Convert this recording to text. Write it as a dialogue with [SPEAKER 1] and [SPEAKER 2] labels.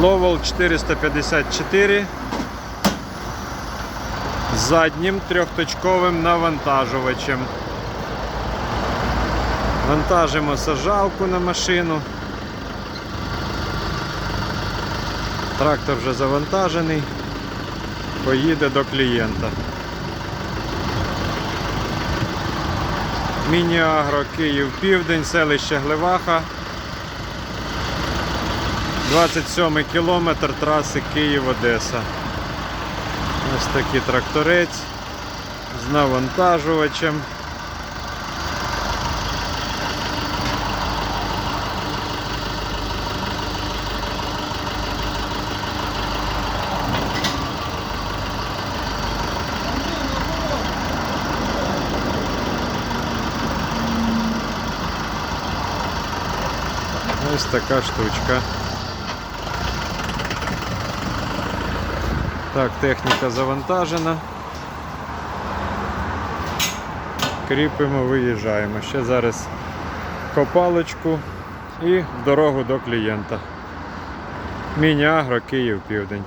[SPEAKER 1] Ловол 454 з заднім трьохточковим навантажувачем. Вантажимо сажалку на машину. Трактор вже завантажений. Поїде до клієнта. Міні-агро Київ Південь, селище Глеваха. 27 кілометр траси Київ-Одеса. Ось такий тракторець з навантажувачем. Ось така штучка. Так, техніка завантажена. Кріпимо, виїжджаємо. Ще зараз копалочку і в дорогу до клієнта. Міні-агро Київ Південь.